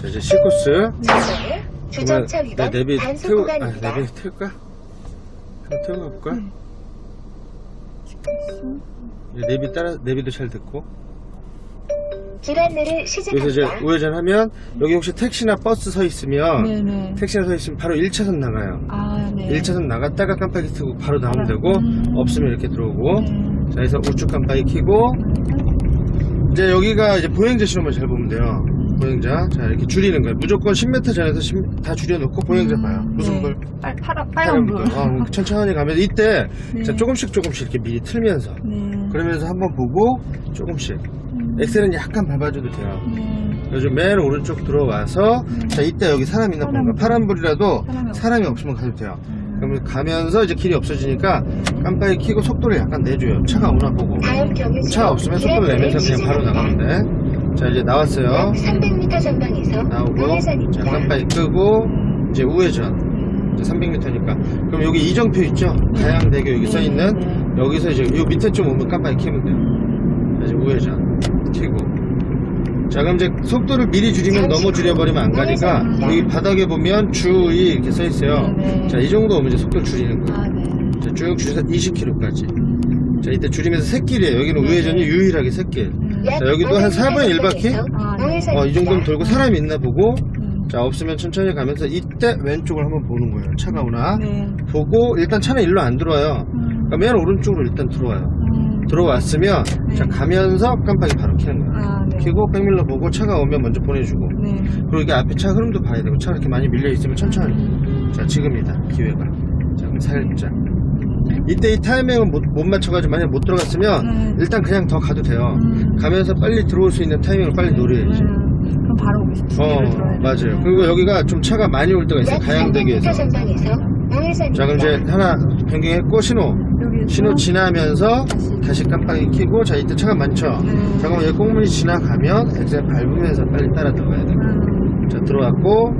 자, 이제 C코스. 주정차 내 위반 내비 단속 태우, 아, 구간입니다. 내비 태울까? 한번 태우고 볼까? 네. 이제 내비 따라, 내비도 잘 듣고. 길 안내를 그래서 이제 시작합니다. 우회전하면, 여기 혹시 택시나 버스 서 있으면, 네네. 택시나 서 있으면 바로 1차선 나가요. 아, 네. 1차선 나갔다가 깜빡이 켜고 바로 나오면. 되고, 음. 없으면 이렇게 들어오고, 네. 자, 그래서 우측 깜빡이 켜고, 이제 여기가 이제 보행자 신호만 잘 보면 돼요. 보행자. 자, 이렇게 줄이는 거예요. 무조건 10m 전에서 10 다 줄여놓고 보행자 봐요. 무슨 네. 불? 빨, 파란, 빨간불. 어, 천천히 가면서 이때 네. 자, 조금씩 조금씩 이렇게 미리 틀면서 네. 그러면서 한번 보고 조금씩 음. 엑셀은 약간 밟아줘도 돼요. 네. 요즘 맨 오른쪽 들어와서 자 이때 여기 사람 있나 보는 거 사람. 파란 불이라도 사람이 없으면 가도 돼요. 음. 그러면 가면서 이제 길이 없어지니까 깜빡이 켜고 속도를 약간 내줘요. 차가 오나 보고. 경유소 차 없으면 속도를 내면서 그냥 바로 나가면 돼. 자 이제 나왔어요. 약 300m 전방에서 나오고. 깜빡이 끄고 이제 우회전. 이제 300m니까. 그럼 여기 이정표 있죠? 가양대교 여기 네, 써있는 네. 여기서 이제 요 밑에 좀 오면 깜빡이 켜면 돼요. 자, 이제 우회전 켜고. 자 그럼 이제 속도를 미리 줄이면 너무 줄여버리면 안 가니까 여기 바닥에 보면 주의 이렇게 써있어요. 네, 네. 자이 정도 오면 이제 속도 줄이는 거예요. 아, 네. 자, 쭉 줄여서 20km까지. 음. 자 이때 줄이면서 새길이에요. 여기는 네, 우회전이 네. 유일하게 새길. 음. 약 자, 여기도 한 4분의 1 바퀴? 아, 네. 어, 이 정도면 돌고 사람이 있나 보고 음. 자 없으면 천천히 가면서 이때 왼쪽을 한번 보는 거예요. 차가 오나 네. 보고 일단 차는 일로 안 들어와요. 음. 그러니까 맨 오른쪽으로 일단 들어와요. 음. 들어왔으면 네. 자 가면서 깜빡이 바로 켜는 거예요. 아, 네. 켜고 백밀러 보고 차가 오면 먼저 보내주고 네. 그리고 이게 앞에 차 흐름도 봐야 되고 차가 이렇게 많이 밀려 있으면 천천히 음. 자 지금이다 기회가 자 그럼 살짝 이때 이 타이밍을 못, 못 맞춰가지고 만약 못 들어갔으면 네. 일단 그냥 더 가도 돼요 음. 가면서 빨리 들어올 수 있는 타이밍을 빨리 노려야지 음. 그럼 바로 오겠습니다. 어 맞아요 그리고 여기가 좀 차가 많이 올 때가 있어요 약 가양대교에서 300m 전방에서 우회전입니다. 자 그럼 이제 하나 변경했고 신호 여기 신호 지나면서 다시. 다시 깜빡이 켜고 자 이때 차가 많죠 네. 자 그럼 얘 꽁문이 지나가면 엑셀 밟으면서 빨리 따라 들어가야 돼요 음. 자 들어왔고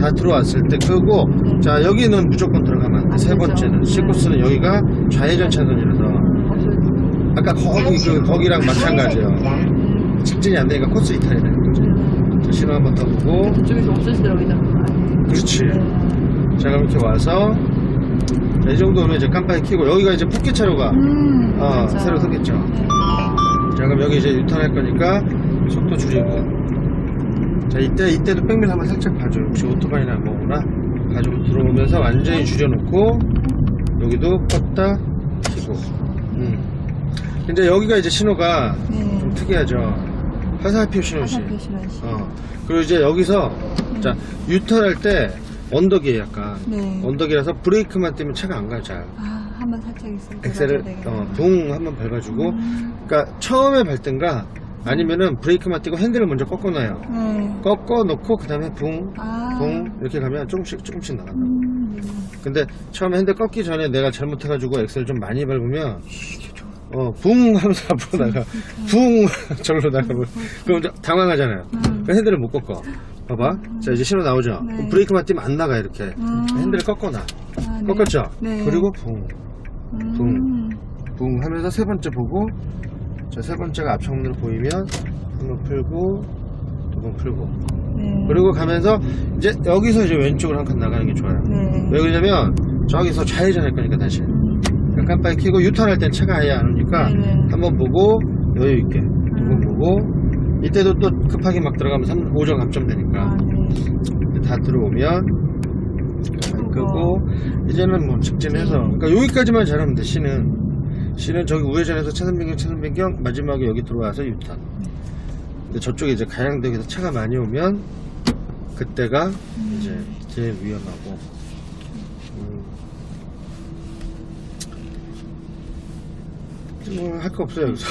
다 들어왔을 때 끄고 자 여기는 무조건 들어가면 안 돼. 안 세 되죠. 번째는 네. C코스는 여기가 좌회전 차선이라서 음. 아까 거기 그 거기랑 마찬가지예요 우회전입니다. 직진이 안 되니까 코스 이탈이 되는 거죠 자 신호 한번 더 보고 그쪽에서 없으시더 여기다. 그렇지 네. 자 그럼 이렇게 와서 자, 이 정도면 이제 깜빡이 켜고 여기가 이제 포켓 차로가 음. 어, 맞아. 새로 생겼죠 네. 자 그럼 여기 이제 유턴할 거니까 속도 줄이고 자 이때 이때도 백밀 한번 살짝 봐줘 혹시 오토바이나 뭐구나 가지고 들어오면서 완전히 줄여놓고 여기도 껐다 켜고 음. 근데 여기가 이제 신호가 네. 좀 특이하죠 화살표 신호시 화살표 신호시. 어 그리고 이제 여기서 자 유턴할 때 언덕이에요 약간 네. 언덕이라서 브레이크만 떼면 차가 안 가요 잘 아, 한번 살짝 있을 때 엑셀을. 어, 붕 한번 밟아주고 음. 그러니까 처음에 밟든가 아니면은 브레이크만 떼고 핸들을 먼저 꺾어놔요. 네. 꺾어 놓고 그 다음에 붕, 아. 붕 이렇게 가면 조금씩 조금씩 나간다. 음. 근데 처음에 핸들 꺾기 전에 내가 잘못해가지고 엑셀 좀 많이 밟으면 어, 붕 하면서 앞으로 나가. 붕 절로 나가고 그럼 이제 당황하잖아요. 음. 그 핸들을 못 꺾어. 봐봐. 자 이제 신호 나오죠. 네. 그럼 브레이크만 떼면 안 나가 이렇게. 음. 핸들을 꺾어놔. 아, 네. 꺾었죠. 네. 그리고 붕, 음. 붕 하면서 세 번째 보고 자세 번째가 앞창문으로 보이면 한 번 풀고 두 번 풀고 네. 그리고 가면서 이제 여기서 이제 왼쪽으로 한 칸 나가는 게 좋아요. 네. 왜 그러냐면 저기서 좌회전 할 거니까 다시 음. 그러니까 깜빡이 켜고 유턴할 땐 차가 아예 안 오니까 네네. 한번 보고 여유 있게 두번 음. 보고 이때도 또 급하게 막 들어가면 3, 5점 감점 되니까 아, 네. 다 들어오면 끄고 이제는 뭐 직진해서 그러니까 여기까지만 잘하면 돼 C는 C는 저기 우회전해서 차선 변경 차선 변경 마지막에 여기 들어와서 유턴 근데 저쪽에 이제 가양대에서 차가 많이 오면 그때가 음. 이제 제일 위험하고 음. 뭐할 거 없어요 여기서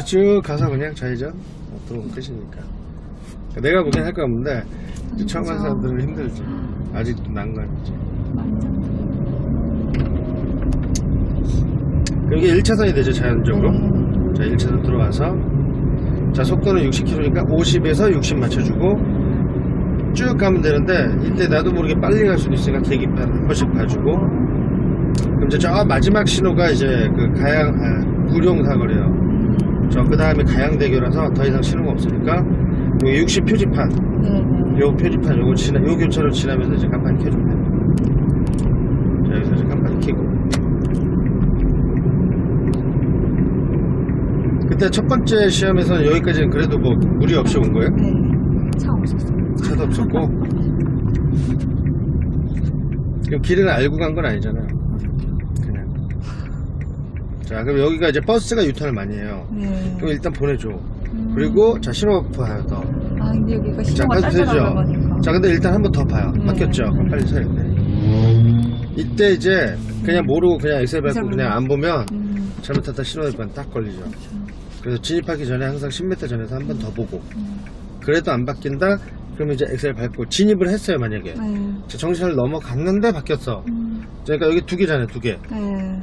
쭉 가서 그냥 좌회전 어, 들어오면 끝이니까 내가 보기엔 할 거 없는데 처음 그죠. 사람들은 힘들지 아직도 난관이지 완전. 그게 1차선이 되죠 자연적으로. 네. 자 1차선 들어와서. 자 속도는 60km니까 50에서 60 맞춰주고 쭉 가면 되는데 이때 나도 모르게 빨리 갈 수도 있으니까 계기판 한 번씩 봐주고. 그럼 이제 저 마지막 신호가 이제 그 가양 아, 구룡 사거리요. 저그 다음에 가양대교라서 더 이상 신호가 없으니까 여기 60 표지판. 네네. 요 표지판 요거 지나 요 교차로 지나면서 이제 깜빡이 켜주면 돼요 자 여기서 이제 깜빡이 켜고 그때 첫 번째 시험에서는 여기까지는 그래도 뭐 무리 없이 온 거예요? 네. 차 없었어요. 차도 없었고 그럼 길을 알고 간 건 아니잖아요 그냥 자 그럼 여기가 이제 버스가 유턴을 많이 해요 네. 그럼 일단 보내줘 음. 그리고 자 신호 봐요 더 아, 근데 여기가 자, 신호가 가도 되죠? 하니까. 자, 근데 일단 한 번 더 봐요. 네. 바뀌었죠? 그럼 빨리 서야 돼. 이때 이제 그냥 모르고 그냥 엑셀 밟고 그냥 안 보면 음, 잘못하다 신호위반 딱 걸리죠. 그래서 진입하기 전에 항상 10m 전에서 한 번 더 보고 음. 그래도 안 바뀐다? 그럼 이제 엑셀 밟고 진입을 했어요, 만약에. 네. 자, 정신을 넘어갔는데 바뀌었어. 음, 그러니까 여기 두 개잖아요, 두 개. 네.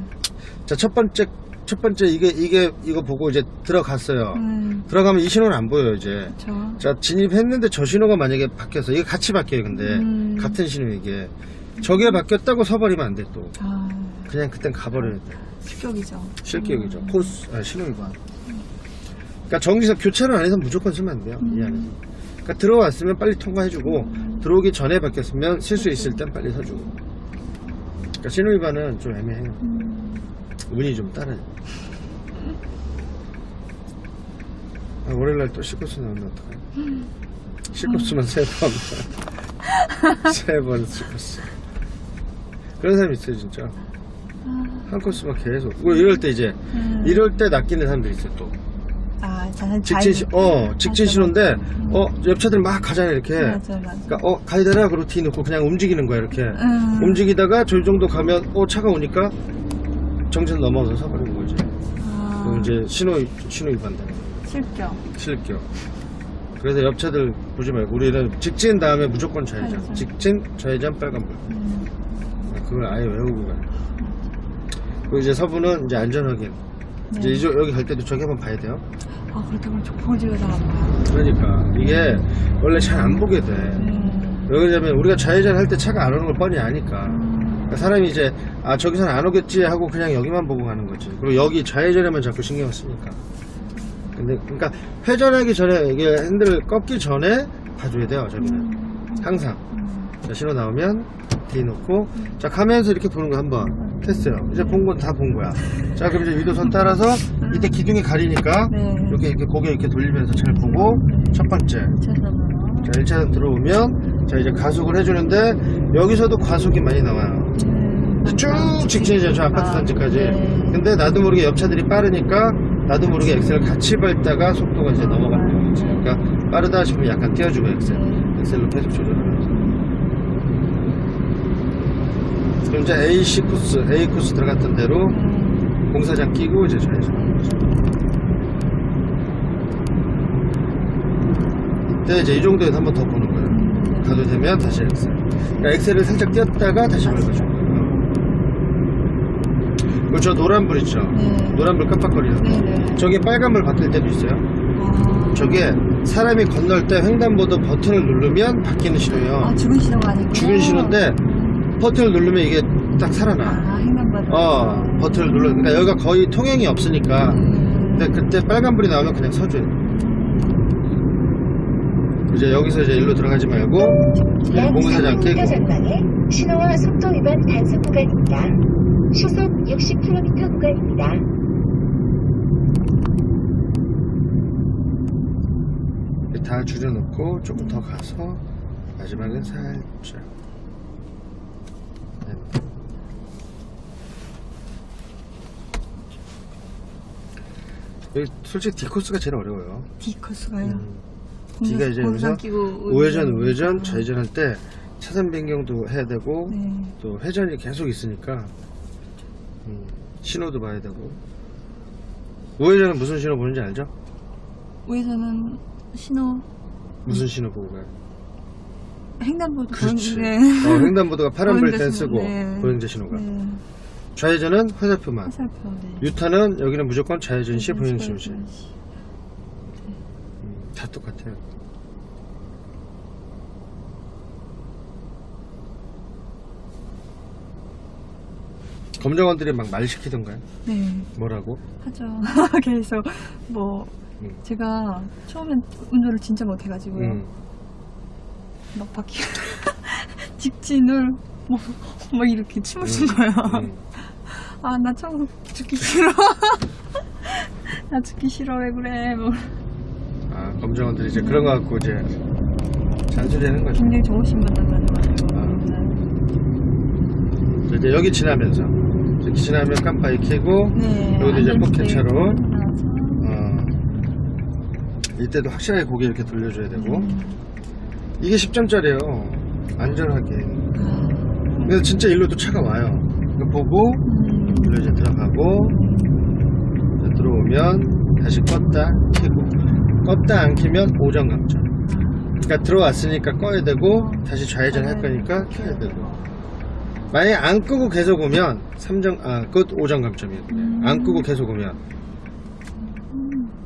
자, 첫 번째, 첫 번째 이게, 이게, 이거 보고 이제 들어갔어요. 음, 들어가면 이 신호는 안 보여요, 이제. 그렇죠. 자 진입했는데 저 신호가 만약에 바뀌어서 이게 같이 바뀌어요 근데 음. 같은 신호 이게 저게 바뀌었다고 서버리면 안 돼 또 아, 그냥 그땐 가버려야 돼 실격이죠. 실격이죠 음. 코스 아, 신호 위반 그러니까 정기석 교차로 안에서 무조건 쓰면 안 돼요. 이 음. 안에서. 그러니까 들어왔으면 빨리 통과해주고 들어오기 전에 바뀌었으면 실수 있을 땐 빨리 서주고. 그러니까 신호 위반은 좀 애매해요. 음, 운이 좀 따라요. 아, 월요일날 또 시코스 나오면 어떡해 시코스만 세 번. 세번 시코스 그런 사람 있어요 진짜. 한 코스만 계속. 뭐 이럴 때 이제 음. 이럴 때 낚이는 사람들 있어요 또 아, 저는 직진 시, 어 직진 신호인데. 어 옆차들 막 가잖아 이렇게 맞아, 맞아. 그러니까 어 가야 되나 그러고 뒤 놓고 그냥 움직이는 거야 이렇게 음. 움직이다가 저 정도 가면 어 차가 오니까 정신 넘어서 서버리는 거지 아, 그럼 이제 신호 신호 위반다 실격. 실격. 그래서 옆차들 보지 말고 우리는 직진 다음에 무조건 좌회전. 좌회전. 직진, 좌회전, 빨간불. 음, 그걸 아예 외우고 가요. 그리고 이제 서부는 이제 안전 확인. 네. 이제 여기 갈 때도 저기 한번 봐야 돼요. 아, 그렇다면 조포지가 잘안 그러니까 이게 원래 잘 안 보게 돼. 음. 왜 그러냐면 우리가 좌회전 할 때 차가 안 오는 걸 뻔히 아니까. 음. 그러니까 사람이 이제 아 저기선 안 오겠지 하고 그냥 여기만 보고 가는 거지. 그리고 여기 좌회전에만 자꾸 신경을 쓰니까. 근데 그러니까 회전하기 전에 이게 핸들을 꺾기 전에 봐줘야 돼요. 저기는 음. 항상. 음. 자, 신호 나오면 뒤 놓고 자 가면서 이렇게 보는 거 한번 했어요. 이제 본 건 다 본 거야. 자 그럼 이제 유도선 따라서 이때 기둥이 가리니까 네. 이렇게 이렇게 고개 이렇게 돌리면서 잘 보고 첫 번째. 자 1차선 들어오면 자 이제 가속을 해주는데 여기서도 과속이 많이 나와요. 음. 쭉 직진이죠 저 아파트 단지까지. 네. 근데 나도 모르게 옆차들이 빠르니까 나도 모르게 엑셀을 같이 밟다가 속도가 이제 넘어가는 거지. 그러니까 빠르다 싶으면 약간 띄워주고 엑셀. 엑셀로 계속 조절하면서. 그럼 이제 AC 코스, A 코스 들어갔던 대로 음. 공사장 끼고 이제 좌회전. 이때 이제 이 정도에서 한 번 더 보는 거예요. 음. 가도 되면 다시 엑셀. 그러니까 엑셀을 살짝 띄었다가 다시 밟아줘. 그리고 저 노란불 있죠? 네. 노란불 깜빡거리는 거. 네네. 저게 빨간불 바뀔 때도 있어요. 아. 저게 사람이 건널 때 횡단보도 버튼을 누르면 바뀌는 신호예요. 아, 죽은 신호가 아니고. 죽은 신호인데 버튼을 누르면 이게 딱 살아나. 아. 어, 버튼을 눌러. 그러니까 여기가 거의 통행이 없으니까. 음. 근데 그때 빨간불이 나오면 그냥 서줘요. 이제 여기서 이제 일로 들어가지 말고 300m 깨고 전방에 신호와 속도 위반 단속 구간입니다. 시속 60km 구간입니다. 다 줄여놓고 조금 더 가서 마지막엔 살짝. 네. 여기 솔직히 디코스가 제일 어려워요. D 코스가요. 음. D가 이제 공상 여기서 끼고 우회전, 우회전. 우회전, 좌회전 할 때 차선 변경도 해야 되고 네. 또 회전이 계속 있으니까 음, 신호도 봐야 되고 우회전은 무슨 신호 보는지 알죠? 우회전은 신호 무슨 신호 보고 가요? 횡단보도 그렇지. 보는- 네. 어, 횡단보도가 파란불 때 보행자 쓰고 신호, 네. 보행자 신호가 네. 좌회전은 화살표만 화살표. 네. 유타는 여기는 무조건 좌회전 시 보행신 시 시. 음, 다 똑같아요 검정원들이 막 말 시키던가요? 네. 뭐라고? 하죠. 계속 뭐 음. 제가 처음엔 운전을 진짜 못해가지고요. 음. 막 바퀴 직진을 뭐, 막 이렇게 춤을 춘 거예요. 음. 아, 나 처음 죽기 싫어. 나 죽기 싫어, 왜 그래. 뭐. 아, 검정원들이 이제 그런 거 갖고 이제 잔소리하는 거죠. 굉장히 좋으신 분 만나가지고. 아. 이제 여기 지나면서 이렇게 지나면 깜빡이 켜고 네. 여기도 이제 포켓차로. 나와서. 어, 이때도 확실하게 고개 이렇게 돌려줘야 되고 음. 이게 10점짜리예요. 안전하게. 아, 근데 진짜 일로 또 차가 와요. 이거 보고 음. 일로 이제 들어가고 이제 들어오면 다시 껐다 켜고 껐다 안 켜면 오전 감점. 그러니까 들어왔으니까 꺼야 되고 다시 좌회전 할 거니까 켜야 되고 만약에 안 끄고 계속 오면 3점 아끝 오전 감점이거든요. 안 끄고 계속 오면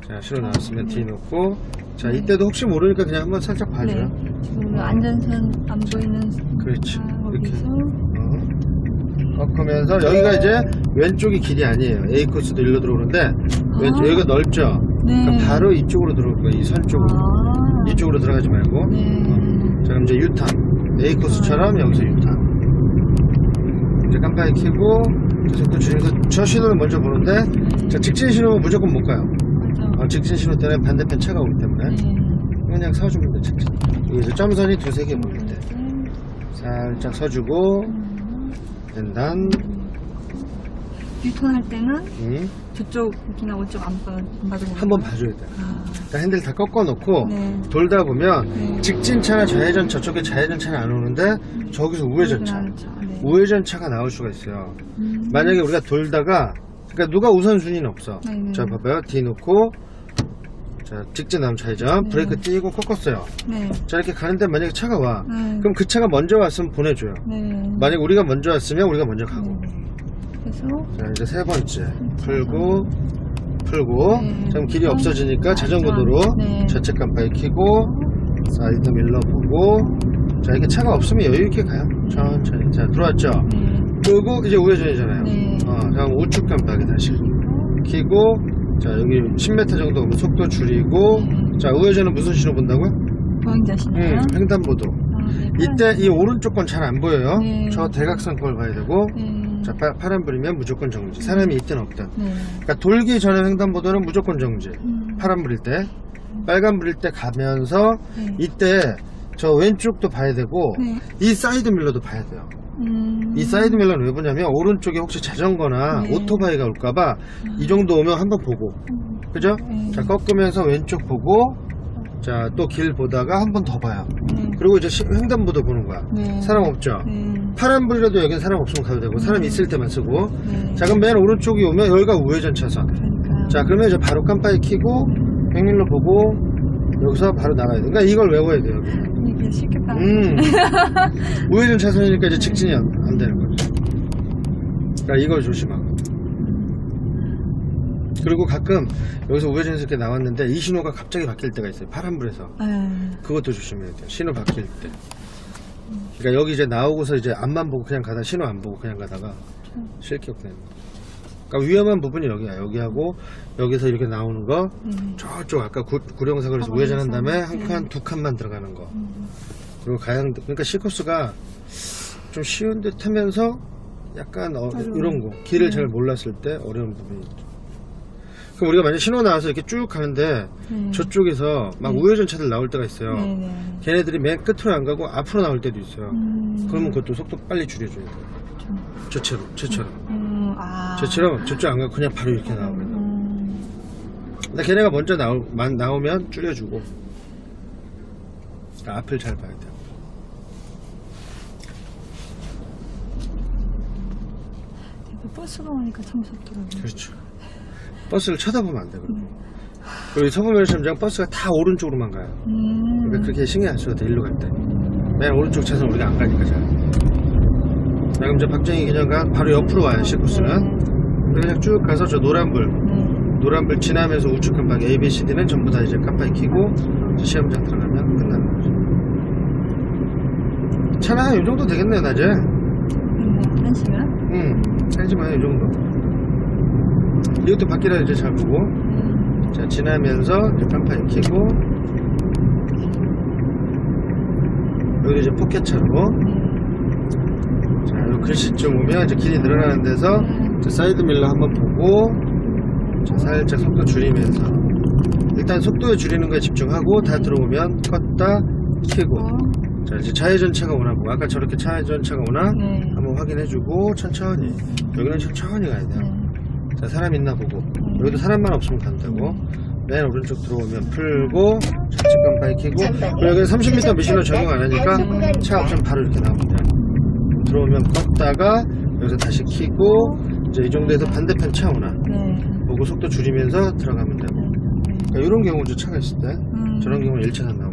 자 신호 나왔으면 뒤 놓고 자 이때도 혹시 모르니까 그냥 한번 살짝 봐줘요. 네. 지금 안전선 안 보이는 그렇지 아, 이렇게. 꺾으면서 여기가 이제 왼쪽이 길이 아니에요. A 코스도 일로 들어오는데 왼쪽 아. 여기가 넓죠. 네. 그러니까 바로 이쪽으로 들어올 거예요. 이선 쪽으로 아. 이쪽으로 들어가지 말고 네. 자 그럼 이제 유턴 A 코스처럼 여기서 유턴 이제 깜빡이 켜고 속도 줄이면서 저 신호를 먼저 보는데 자 직진 신호는 무조건 못 가요. 어, 직진 신호 때는 반대편 차가 오기 때문에 네. 그냥 서주면 돼 직진. 여기서 점선이 두세 개 보일 때 네. 살짝 서주고 음. 된단 유턴할 때는 음, 저쪽이나 오쪽 안, 받- 안 받으면 한번 봐줘야 돼. 아, 일단 핸들 다 꺾어 놓고 네. 돌다 보면 네. 직진차나 좌회전 저쪽에 좌회전 차는 안 오는데 저기서 우회전 차 그렇죠. 네. 우회전 차가 나올 수가 있어요. 음. 만약에 우리가 돌다가 그러니까 누가 우선순위는 없어. 네 네. 자 봐봐요. 뒤 놓고 자 직진 다음 좌회전 네. 브레이크 띄고 꺾었어요. 네. 자 이렇게 가는데 만약에 차가 와. 네. 그럼 그 차가 먼저 왔으면 보내줘요. 네. 만약 우리가 먼저 왔으면 우리가 먼저 가고. 네. 그래서 자 이제 세 번째 풀고 풀고 네. 자, 그럼 길이 없어지니까 자전거 도로 네. 좌측 깜빡이 켜고 사이드 밀러 보고 자 이렇게 차가 없으면 여유 있게 가요 천천히 자 들어왔죠 네. 끄고 이제 우회전이잖아요 네. 어 그럼 우측 깜빡이 다시 켜고 자 여기 10m 정도 속도 줄이고 네. 자 우회전은 무슨 신호 본다고요? 보행자시나요? 음, 횡단보도 아, 네. 이때 이 오른쪽 건 잘 안 보여요 네. 저 대각선 걸 봐야 되고 네. 자 파, 파란 불이면 무조건 정지 사람이 있든 없든 네. 그러니까 돌기 전에 횡단보도는 무조건 정지. 음. 파란 불일 때, 빨간 불일 때 가면서 네. 이때 저 왼쪽도 봐야 되고 네. 이 사이드 밀러도 봐야 돼요. 음. 이 사이드 밀러는 왜 보냐면 오른쪽에 혹시 자전거나 네. 오토바이가 올까봐 이 정도 오면 한번 보고, 음. 그죠? 네. 자 꺾으면서 왼쪽 보고, 자 또 길 보다가 한 번 더 봐요. 네. 그리고 이제 시- 횡단보도 보는 거야. 네. 사람 없죠? 네. 파란불이라도 여긴 사람 없으면 가도 되고 사람 있을 때만 쓰고. 네. 자 그럼 맨 오른쪽이 오면 여기가 우회전 차선. 그러니까. 자 그러면 이제 바로 깜빡이 켜고 백밀러 보고 여기서 바로 나가야 돼. 그러니까 이걸 외워야 돼요. 이게 쉽겠다. 음. 우회전 차선이니까 이제 직진이 안, 안 되는 거죠. 그러니까 이걸 조심하고. 그리고 가끔 여기서 우회전에서 이렇게 나왔는데 이 신호가 갑자기 바뀔 때가 있어요. 파란불에서. 네. 그것도 조심해야 돼요. 신호 바뀔 때. 그러니까 여기 이제 나오고서 이제 앞만 보고 그냥 가다 신호 안 보고 그냥 가다가 실격 되는 거. 그러니까 위험한 부분이 여기야. 여기하고 여기서 이렇게 나오는 거 네. 저쪽 아까 구, 구룡사거리에서 아, 우회전한. 다음에 한 네. 칸, 두 칸만 들어가는 거. 음. 그리고 가양도 그러니까 C코스가 좀 쉬운 듯 하면서 약간 어. 이런 거 길을 네. 잘 몰랐을 때 어려운 부분이 있죠. 그럼 우리가 만약 신호 나와서 이렇게 쭉 가는데 네. 저쪽에서 막 네. 우회전 차들 나올 때가 있어요. 네, 네. 걔네들이 맨 끝으로 안 가고 앞으로 나올 때도 있어요. 음. 그러면 그것도 속도 빨리 줄여줘야 돼요. 좀. 저처럼, 저처럼. 음, 아. 저처럼 저쪽 안 가고 그냥 바로 이렇게 나오면. 음. 근데 걔네가 먼저 나오, 만- 나오면 줄여주고. 그러니까 앞을 잘 봐야 돼요. 버스가 오니까 참 무섭더라고요. 그렇죠. 버스를 쳐다보면 안 되거든요. 그리고 서부면시험장 버스가 다 오른쪽으로만 가요. 음. 그러니까 그렇게 신경 안 써도 돼, 일로 갈 때. 맨 오른쪽 차선 우리가 안 가니까 잘. 자, 그럼 이제 박정희 기념관 바로 옆으로 와요, 시코스는. 그냥 쭉 가서 저 노란불, 네. 노란불 지나면서 우측 깜빡이 A, B, C, D는 전부 다 이제 깜빡이 켜고 이제 시험장 들어가면 끝나는 거죠. 차는 한이 정도 되겠네요, 낮에. 음, 한 시간? 응, 하지만 이 정도. 이것도 바퀴라 이제 잘 보고. 음. 자, 지나면서 이제 깜빡이 켜고 여기도 이제 포켓차로 자, 요 글씨쯤 오면 이제 길이 늘어나는 데서 자, 사이드 밀러 한번 보고 자, 살짝 속도 줄이면서 일단 속도에 줄이는 거에 집중하고 다 들어오면 껐다 켜고 어, 자 이제 좌회전차가 오나 보고 아까 저렇게 좌회전차가 오나 네. 한번 확인해주고 천천히 여기는 천천히 가야 돼요. 네. 자 사람 있나 보고 여기도 사람만 없으면 간다고. 맨 오른쪽 들어오면 풀고 좌측 깜빡이 켜고 그리고 여기는 30m 미신을 적용 안 하니까 차 없으면 바로 이렇게 나옵니다 들어오면 껐다가 여기서 다시 켜고 이제 이 정도에서 반대편 차 오나 네. 보고 속도 줄이면서 들어가면 되고 네. 그러니까 이런 경우도 차가 있을 때 음. 저런 경우는 1차선 나오고